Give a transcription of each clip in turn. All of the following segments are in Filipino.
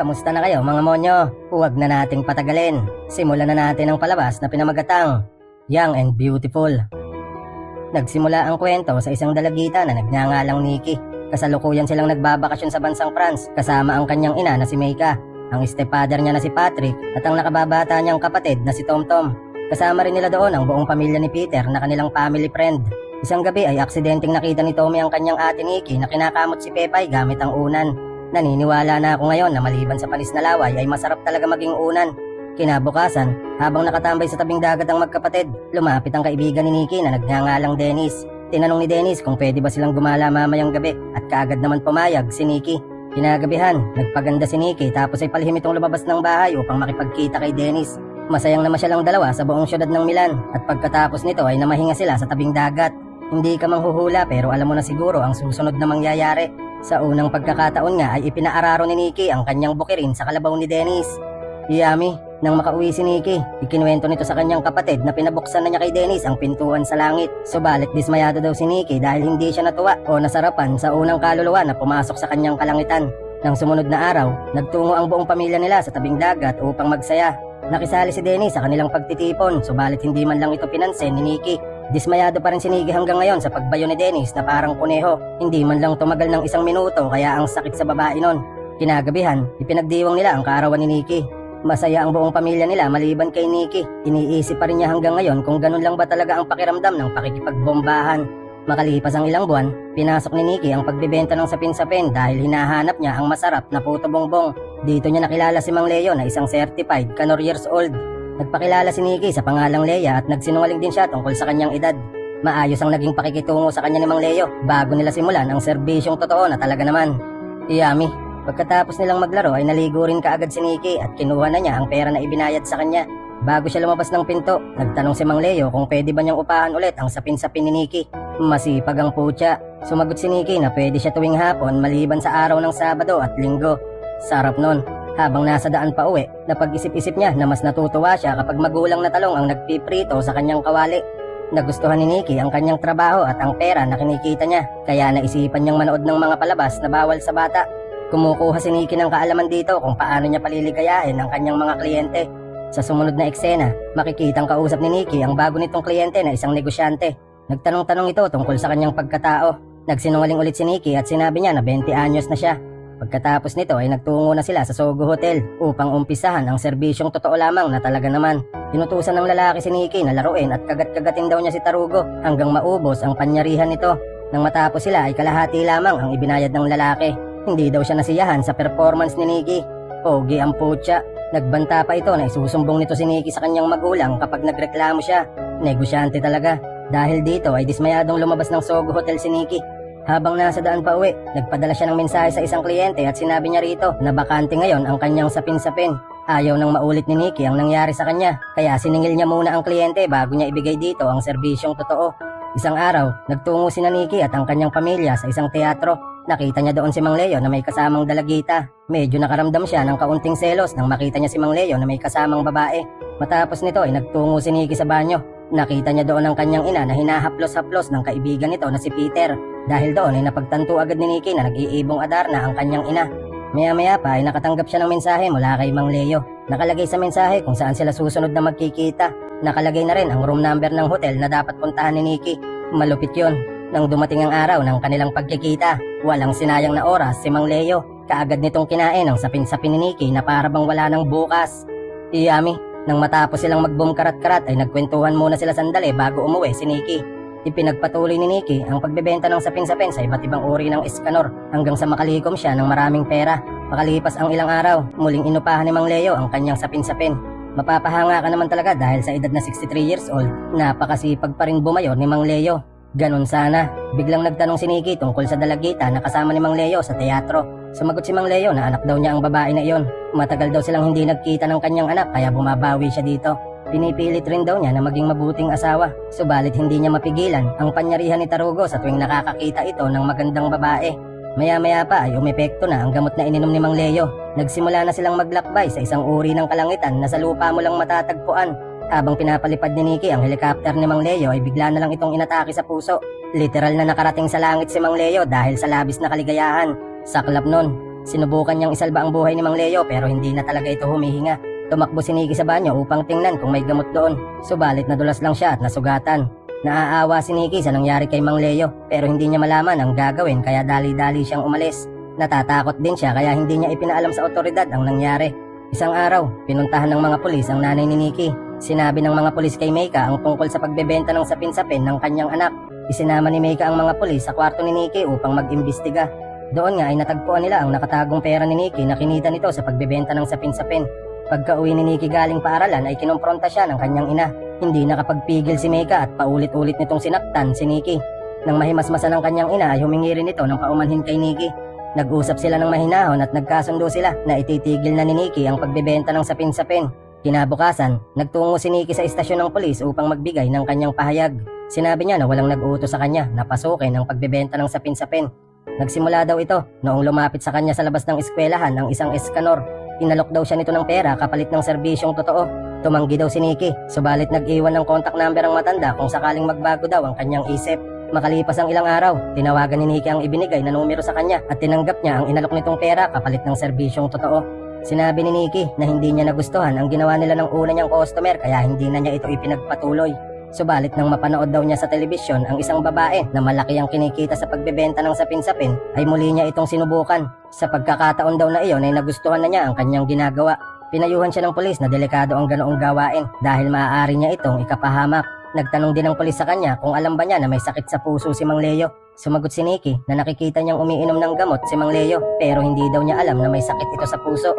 Kamusta na kayo mga monyo? Huwag na nating patagalin. Simulan na natin ang palabas na pinamagatang Young and Beautiful. Nagsimula ang kwento sa isang dalagita na nagngangalang Nikki. Kasalukuyan silang nagbabakasyon sa bansang France kasama ang kanyang ina na si Meika, ang stepfather niya na si Patrick at ang nakababata niyang kapatid na si Tomtom. Kasama rin nila doon ang buong pamilya ni Peter na kanilang family friend. Isang gabi ay aksidenteng nakita ni Tommy ang kanyang ate Nikki na kinakamot si Pepay gamit ang unan. Naniniwala na ako ngayon na maliban sa panis na laway ay masarap talaga maging unan. Kinabukasan, habang nakatambay sa tabing dagat ang magkapatid, lumapit ang kaibigan ni Nikki na nagngangalang Dennis. Tinanong ni Dennis kung pwede ba silang gumala mamayang gabi at kaagad naman pumayag si Nikki. Kinagabihan, nagpaganda si Nikki tapos ay palihim itong lumabas ng bahay upang makipagkita kay Dennis. Masayang naman silang dalawa sa buong syudad ng Milan at pagkatapos nito ay namahinga sila sa tabing dagat. Hindi ka manghuhula pero alam mo na siguro ang susunod na mangyayari. Sa unang pagkakataon nga ay ipinaararo ni Nikki ang kanyang bukirin sa kalabaw ni Dennis. Yami, nang makauwi si Nikki, ikinuwento nito sa kanyang kapatid na pinabuksan na niya kay Dennis ang pintuan sa langit. Subalit dismayado daw si Nikki dahil hindi siya natuwa o nasarapan sa unang kaluluwa na pumasok sa kanyang kalangitan. Nang sumunod na araw, nagtungo ang buong pamilya nila sa tabing dagat upang magsaya. Nakisali si Dennis sa kanilang pagtitipon, subalit hindi man lang ito pinansin ni Nikki. Dismayado pa rin si Nikki hanggang ngayon sa pagbayo ni Dennis na parang kuneho. Hindi man lang tumagal ng isang minuto kaya ang sakit sa babae nun. Kinagabihan, ipinagdiwang nila ang kaarawan ni Nikki. Masaya ang buong pamilya nila maliban kay Nikki. Iniisip pa rin niya hanggang ngayon kung ganun lang ba talaga ang pakiramdam ng pakikipagbombahan. Makalipas ang ilang buwan, pinasok ni Nikki ang pagbebenta ng sapin-sapin dahil hinahanap niya ang masarap na puto bongbong. Dito niya nakilala si Mang Leo na isang certified canor years old. Nagpakilala si Nikki sa pangalang Leia at nagsinungaling din siya tungkol sa kanyang edad. Maayos ang naging pakikitungo sa kanya ni Mang Leo bago nila simulan ang serbisyong totoo na talaga naman. Yummy, Pagkatapos nilang maglaro ay naligo rin kaagad si Nikki at kinuha na niya ang pera na ibinayad sa kanya. Bago siya lumabas ng pinto, nagtanong si Mang Leo kung pwede ba niyang upahan ulit ang sapin-sapin ni Nikki. Masipag ang putya. Sumagot si Nikki na pwede siya tuwing hapon maliban sa araw ng Sabado at Linggo. Sarap nun. Habang nasa daan pa uwi, napag-isip-isip niya na mas natutuwa siya kapag magulang na talong ang nagpiprito sa kanyang kawali. Nagustuhan ni Nikki ang kanyang trabaho at ang pera na kinikita niya, kaya naisipan niyang manood ng mga palabas na bawal sa bata. Kumukuha si Nikki ng kaalaman dito kung paano niya paliligayahin ang kanyang mga kliyente. Sa sumunod na eksena, makikitang kausap ni Nikki ang bago nitong kliyente na isang negosyante. Nagtanong-tanong ito tungkol sa kanyang pagkatao. Nagsinungaling ulit si Nikki at sinabi niya na 20 anyos na siya. Pagkatapos nito ay nagtungo na sila sa Sogo Hotel upang umpisahan ang serbisyong totoo lamang na talaga naman. Inutusan ng lalaki si Nikki na laruin at kagat-kagatin daw niya si Tarugo hanggang maubos ang panyarihan nito. Nang matapos sila ay kalahati lamang ang ibinayad ng lalaki. Hindi daw siya nasiyahan sa performance ni Nikki. Pogi ang putya. Nagbanta pa ito na isusumbong nito si Nikki sa kanyang magulang kapag nagreklamo siya. Negosyante talaga. Dahil dito ay dismayadong lumabas ng Sogo Hotel si Nikki. Habang nasa daan pa uwi, nagpadala siya ng mensahe sa isang kliyente at sinabi niya rito na bakante ngayon ang kanyang sapin-sapin. Ayaw nang maulit ni Nikki ang nangyari sa kanya, kaya siningil niya muna ang kliyente bago niya ibigay dito ang serbisyong totoo. Isang araw, nagtungo si Nikki at ang kanyang pamilya sa isang teatro Nakita niya doon si Mang Leo na may kasamang dalagita. Medyo nakaramdam siya ng kaunting selos nang makita niya si Mang Leo na may kasamang babae. Matapos nito ay nagtungo si Nikki sa banyo. Nakita niya doon ang kanyang ina na hinahaplos-haplos ng kaibigan nito na si Peter. Dahil doon ay napagtanto agad ni Nikki na nag-iibong adar na ang kanyang ina. Maya-maya pa ay nakatanggap siya ng mensahe mula kay Mang Leo. Nakalagay sa mensahe kung saan sila susunod na magkikita. Nakalagay na rin ang room number ng hotel na dapat puntahan ni Nikki. Malupit yon. Nang dumating ang araw ng kanilang pagkikita, walang sinayang na oras si Mang Leo. Kaagad nitong kinain ang sapin-sapin ni Nikki na para bang wala ng bukas. Iyami, nang matapos silang mag-boom karat-karat ay nagkwentuhan muna sila sandali bago umuwi si Nikki. Ipinagpatuloy ni Nikki ang pagbebenta ng sapin-sapin sa iba't ibang uri ng eskanor hanggang sa makalikom siya ng maraming pera. Makalipas ang ilang araw, muling inupahan ni Mang Leo ang kanyang sapin-sapin. Mapapahanga ka naman talaga dahil sa edad na 63 years old, napakasipag pa rin bumayo ni Mang Leo. Ganon sana. Biglang nagtanong si Nikki tungkol sa dalagita na kasama ni Mang Leo sa teatro. Sumagot si Mang Leo na anak daw niya ang babae na iyon. Matagal daw silang hindi nagkita ng kanyang anak kaya bumabawi siya dito. Pinipilit rin daw niya na maging mabuting asawa. Subalit hindi niya mapigilan ang panyarihan ni Tarugo sa tuwing nakakakita ito ng magandang babae. Maya-maya pa ay umepekto na ang gamot na ininom ni Mang Leo. Nagsimula na silang maglakbay sa isang uri ng kalangitan na sa lupa mo lang matatagpuan habang pinapalipad ni Nikki ang helicopter ni Mang Leo ay bigla na lang itong inatake sa puso. Literal na nakarating sa langit si Mang Leo dahil sa labis na kaligayahan. Saklap nun. Sinubukan niyang isalba ang buhay ni Mang Leo pero hindi na talaga ito humihinga. Tumakbo si Nikki sa banyo upang tingnan kung may gamot doon. Subalit nadulas lang siya at nasugatan. Naaawa si Nikki sa nangyari kay Mang Leo pero hindi niya malaman ang gagawin kaya dali-dali siyang umalis. Natatakot din siya kaya hindi niya ipinaalam sa otoridad ang nangyari. Isang araw, pinuntahan ng mga pulis ang nanay ni Nikki. Sinabi ng mga pulis kay Meika ang tungkol sa pagbebenta ng sapin-sapin ng kanyang anak. Isinama ni Meika ang mga pulis sa kwarto ni Nikki upang mag-imbestiga. Doon nga ay natagpuan nila ang nakatagong pera ni Nikki na kinita nito sa pagbebenta ng sapin-sapin. Pagka uwi ni Nikki galing paaralan ay kinumpronta siya ng kanyang ina. Hindi nakapagpigil si Meika at paulit-ulit nitong sinaktan si Nikki. Nang mahimasmasan ng kanyang ina ay humingi rin ito ng paumanhin kay Nikki. Nag-usap sila ng mahinahon at nagkasundo sila na ititigil na ni Nikki ang pagbebenta ng sapin-sapin. Kinabukasan, nagtungo si Nikki sa istasyon ng polis upang magbigay ng kanyang pahayag. Sinabi niya na walang nag-uutos sa kanya na pasukin ang pagbebenta ng sapin-sapin. Nagsimula daw ito noong lumapit sa kanya sa labas ng eskwelahan ang isang eskanor. Inalok daw siya nito ng pera kapalit ng serbisyong totoo. Tumanggi daw si Nikki, subalit nag-iwan ng contact number ang matanda kung sakaling magbago daw ang kanyang isip. Makalipas ang ilang araw, tinawagan ni Nikki ang ibinigay na numero sa kanya at tinanggap niya ang inalok nitong pera kapalit ng serbisyong totoo. Sinabi ni Nikki na hindi niya nagustuhan ang ginawa nila ng una niyang customer kaya hindi na niya ito ipinagpatuloy. Subalit nang mapanood daw niya sa telebisyon ang isang babae na malaki ang kinikita sa pagbebenta ng sapin-sapin ay muli niya itong sinubukan. Sa pagkakataon daw na iyon ay nagustuhan na niya ang kanyang ginagawa. Pinayuhan siya ng pulis na delikado ang ganoong gawain dahil maaari niya itong ikapahamak. Nagtanong din ang pulis sa kanya kung alam ba niya na may sakit sa puso si Mang Leo. Sumagot si Nikki na nakikita niyang umiinom ng gamot si Mang Leo pero hindi daw niya alam na may sakit ito sa puso.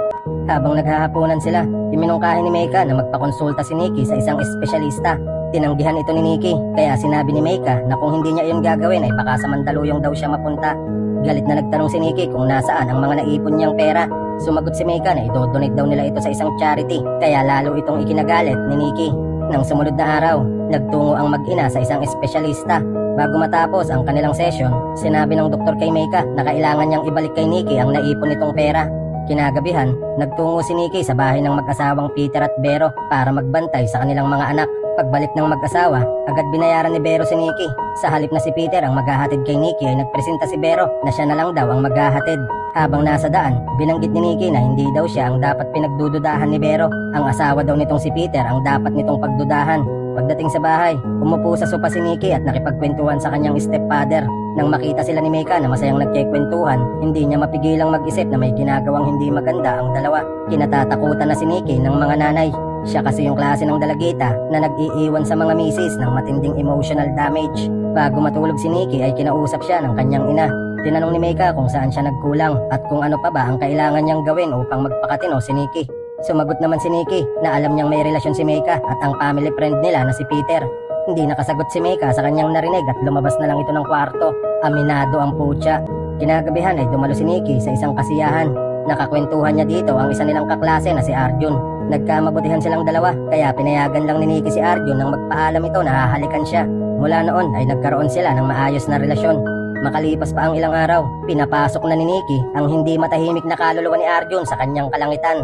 Habang naghahaponan sila, iminungkahi ni Meika na magpakonsulta si Nikki sa isang espesyalista. Tinanggihan ito ni Nikki kaya sinabi ni Meika na kung hindi niya iyon gagawin ay baka sa Mandaluyong daw siya mapunta. Galit na nagtanong si Nikki kung nasaan ang mga naipon niyang pera. Sumagot si Meika na idodonate daw nila ito sa isang charity kaya lalo itong ikinagalit ni Nikki. Nang sumunod na araw, nagtungo ang mag-ina sa isang espesyalista. Bago matapos ang kanilang session, sinabi ng doktor kay Meika na kailangan niyang ibalik kay Nikki ang naipon nitong pera. Kinagabihan, nagtungo si Nikki sa bahay ng mag-asawang Peter at Vero para magbantay sa kanilang mga anak. Pagbalik ng mag-asawa, agad binayaran ni Vero si Nikki. Sa halip na si Peter ang maghahatid kay Nikki ay nagpresenta si Vero na siya na lang daw ang maghahatid. Habang nasa daan, binanggit ni Nikki na hindi daw siya ang dapat pinagdududahan ni Vero. Ang asawa daw nitong si Peter ang dapat nitong pagdudahan. Pagdating sa bahay, umupo sa sopa si Nikki at nakipagkwentuhan sa kanyang stepfather. Nang makita sila ni Mika na masayang nagkikwentuhan, hindi niya mapigilang mag-isip na may ginagawang hindi maganda ang dalawa. Kinatatakutan na si Nikki ng mga nanay. Siya kasi yung klase ng dalagita na nag-iiwan sa mga misis ng matinding emotional damage. Bago matulog si Nikki ay kinausap siya ng kanyang ina. Tinanong ni Mika kung saan siya nagkulang at kung ano pa ba ang kailangan niyang gawin upang magpakatino si Nikki. Sumagot naman si Nikki na alam niyang may relasyon si Mika at ang family friend nila na si Peter. Hindi nakasagot si Mika sa kanyang narinig at lumabas na lang ito ng kwarto. Aminado ang putya. Kinagabihan ay dumalo si Nikki sa isang kasiyahan. Nakakwentuhan niya dito ang isa nilang kaklase na si Arjun. Nagkamabutihan silang dalawa kaya pinayagan lang ni Nikki si Arjun nang magpaalam ito na hahalikan siya. Mula noon ay nagkaroon sila ng maayos na relasyon. Makalipas pa ang ilang araw, pinapasok na ni Nikki ang hindi matahimik na kaluluwa ni Arjun sa kanyang kalangitan.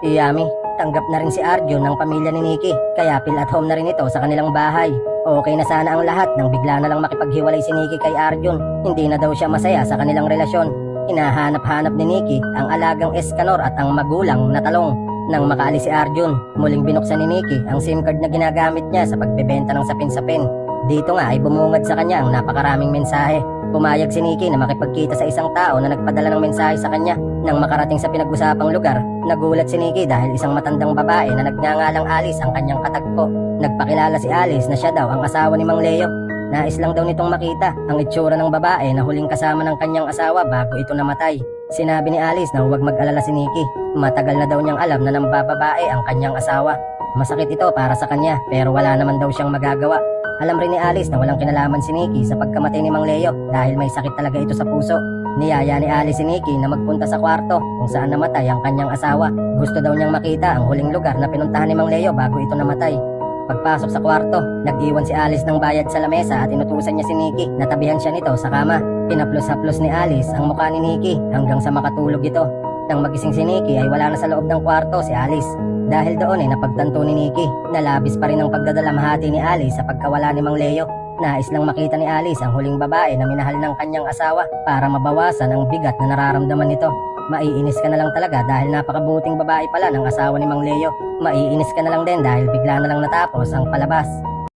Iyami, tanggap na rin si Arjun ng pamilya ni Nikki, kaya feel at home na rin ito sa kanilang bahay. Okay na sana ang lahat nang bigla na lang makipaghiwalay si Nikki kay Arjun. Hindi na daw siya masaya sa kanilang relasyon. Hinahanap-hanap ni Nikki ang alagang Escanor at ang magulang na talong. Nang makaalis si Arjun, muling binuksan ni Nikki ang SIM card na ginagamit niya sa pagbebenta ng sapin-sapin. Dito nga ay bumungad sa kanya ang napakaraming mensahe. Pumayag si Nikki na makipagkita sa isang tao na nagpadala ng mensahe sa kanya. Nang makarating sa pinag-usapang lugar, nagulat si Nikki dahil isang matandang babae na nagngangalang Alice ang kanyang katagpo. Nagpakilala si Alice na siya daw ang asawa ni Mang Leo. Nais lang daw nitong makita ang itsura ng babae na huling kasama ng kanyang asawa bago ito namatay. Sinabi ni Alice na huwag mag-alala si Nikki. Matagal na daw niyang alam na nang bababae ang kanyang asawa. Masakit ito para sa kanya pero wala naman daw siyang magagawa. Alam rin ni Alice na walang kinalaman si Nikki sa pagkamatay ni Mang Leo dahil may sakit talaga ito sa puso. Niyaya ni Alice si Nikki na magpunta sa kwarto kung saan namatay ang kanyang asawa. Gusto daw niyang makita ang huling lugar na pinuntahan ni Mang Leo bago ito namatay. Pagpasok sa kwarto, nag-iwan si Alice ng bayad sa lamesa at inutusan niya si Nikki na tabihan siya nito sa kama. Pinaplos-haplos ni Alice ang mukha ni Nikki hanggang sa makatulog ito. Nang magising si Nikki ay wala na sa loob ng kwarto si Alice. Dahil doon ay napagtanto ni Nikki na labis pa rin ang pagdadalamhati ni Alice sa pagkawala ni Mang Leo. Nais lang makita ni Alice ang huling babae na minahal ng kanyang asawa para mabawasan ang bigat na nararamdaman nito. Maiinis ka na lang talaga dahil napakabuting babae pala ng asawa ni Mang Leo. Maiinis ka na lang din dahil bigla na lang natapos ang palabas.